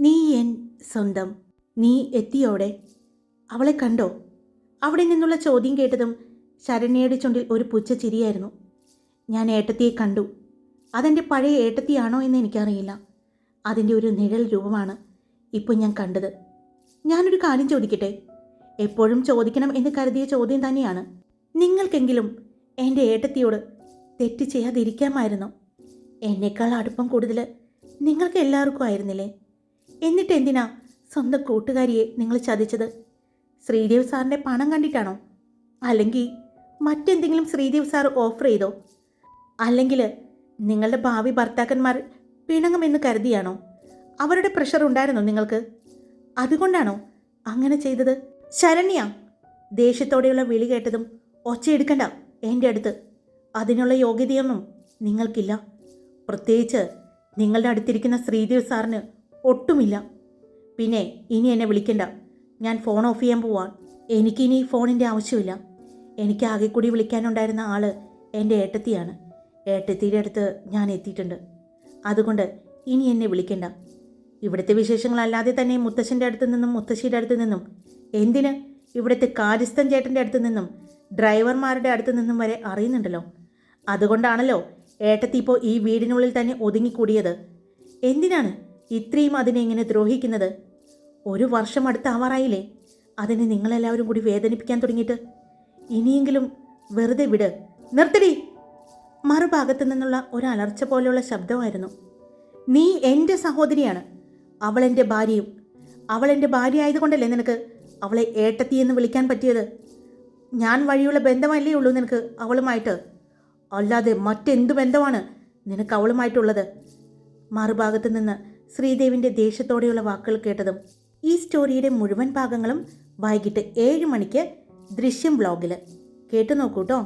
നീ എൻ സ്വന്തം. നീ എത്തിയോടെ. അവളെ കണ്ടോ? അവിടെ നിന്നുള്ള ചോദ്യം കേട്ടതും ശരണ്യയുടെ ചുണ്ടിൽ ഒരു പുച്ഛ ചിരിയായിരുന്നു. ഞാൻ ഏട്ടത്തിയെ കണ്ടു. അതെന്റെ പഴയ ഏട്ടത്തിയാണോ എന്ന് എനിക്കറിയില്ല. അതിന്റെ ഒരു നിഴൽ രൂപമാണ് ഇപ്പോൾ ഞാൻ കണ്ടത്. ഞാനൊരു കാര്യം ചോദിക്കട്ടെ? എപ്പോഴും ചോദിക്കണം എന്ന് കരുതിയ ചോദ്യം തന്നെയാണ്. നിങ്ങൾക്കെങ്കിലും എന്റെ ഏട്ടത്തിയോട് തെറ്റ് ചെയ്യാതിരിക്കാമായിരുന്നു. എന്നേക്കാൾ അടുപ്പം കൂടുതൽ നിങ്ങൾക്ക് എല്ലാവർക്കും ആയിരുന്നില്ലേ? എന്നിട്ട് എന്തിനാ സ്വന്തം കൂട്ടുകാരിയെ നിങ്ങൾ ചതിച്ചത്? ശ്രീദേവ് സാറിന്റെ പണം കണ്ടിട്ടാണോ? അല്ലെങ്കിൽ മറ്റെന്തെങ്കിലും ശ്രീദേവ് സാർ ഓഫർ ചെയ്തോ? അല്ലെങ്കിൽ നിങ്ങളുടെ ഭാവി ഭർത്താക്കന്മാർ പിണങ്ങുമെന്ന് കരുതിയാണോ? അവരുടെ പ്രഷർ ഉണ്ടായിരുന്നോ നിങ്ങൾക്ക്? അതുകൊണ്ടാണോ അങ്ങനെ ചെയ്തത്? ശരണ്യ ദേഷ്യത്തോടെയുള്ള വിളി കേട്ടതും ഒച്ചയെടുക്കണ്ട എന്റെ അടുത്ത്. അതിനുള്ള യോഗ്യതയൊന്നും നിങ്ങൾക്കില്ല. പ്രത്യേകിച്ച് നിങ്ങളുടെ അടുത്തിരിക്കുന്ന ശ്രീദേവ് സാറിന് ഒട്ടുമില്ല. പിന്നെ ഇനി എന്നെ വിളിക്കണ്ട. ഞാൻ ഫോൺ ഓഫ് ചെയ്യാൻ പോവാൻ എനിക്കിനി ഫോണിന്റെ ആവശ്യമില്ല. എനിക്ക് ആകെ കൂടി വിളിക്കാനുണ്ടായിരുന്ന ആൾ എന്റെ ഏട്ടത്തിയാണ്. ഏട്ടത്തിയുടെ അടുത്ത് ഞാൻ എത്തിയിട്ടുണ്ട്. അതുകൊണ്ട് ഇനി എന്നെ വിളിക്കണ്ട. ഇവിടുത്തെ വിശേഷങ്ങളല്ലാതെ തന്നെ മുത്തശ്ശന്റെ അടുത്ത് നിന്നും മുത്തശ്ശിയുടെ അടുത്ത് നിന്നും എന്തിന്? ഇവിടുത്തെ കാര്യസ്ഥൻ ചേട്ടന്റെ അടുത്ത് നിന്നും ഡ്രൈവർമാരുടെ അടുത്ത് നിന്നും വരെ അറിയുന്നുണ്ടല്ലോ. അതുകൊണ്ടാണല്ലോ ഏട്ടത്തി ഇപ്പോൾ ഈ വീടിനുള്ളിൽ തന്നെ ഒതുങ്ങിക്കൂടിയത്. എന്തിനാണ്? ഇത്രയും അതിനെ ഇങ്ങനെ ദ്രോഹിക്കുന്നത്? ഒരു വർഷം അടുത്താവാറായില്ലേ അതിനെ നിങ്ങളെല്ലാവരും കൂടി വേദനിപ്പിക്കാൻ തുടങ്ങിയിട്ട്. ഇനിയെങ്കിലും വെറുതെ വിട്. നിർത്തടി! മറുഭാഗത്തു നിന്നുള്ള ഒരു അലർച്ച പോലെയുള്ള ശബ്ദമായിരുന്നു. നീ എന്റെ സഹോദരിയാണ്. അവൾ എന്റെ ഭാര്യയും. അവൾ എന്റെ ഭാര്യ ആയതുകൊണ്ടല്ലേ നിനക്ക് അവളെ ഏട്ടത്തി എന്ന് വിളിക്കാൻ പറ്റിയത്? ഞാൻ വഴിയുള്ള ബന്ധമല്ലേ ഉള്ളൂ നിനക്ക് അവളുമായിട്ട്. അല്ലാതെ മറ്റെന്ത് ബന്ധമാണ് നിനക്ക് അവളുമായിട്ടുള്ളത്? മറുഭാഗത്ത് നിന്ന് ശ്രീദേവിന്റെ ദേഷ്യത്തോടെയുള്ള വാക്കുകൾ കേട്ടതും ഈ സ്റ്റോറിയുടെ മുഴുവൻ ഭാഗങ്ങളും വൈകിട്ട് ഏഴ് മണിക്ക് ദൃശ്യം ബ്ലോഗിൽ കേട്ടു നോക്കൂട്ടോ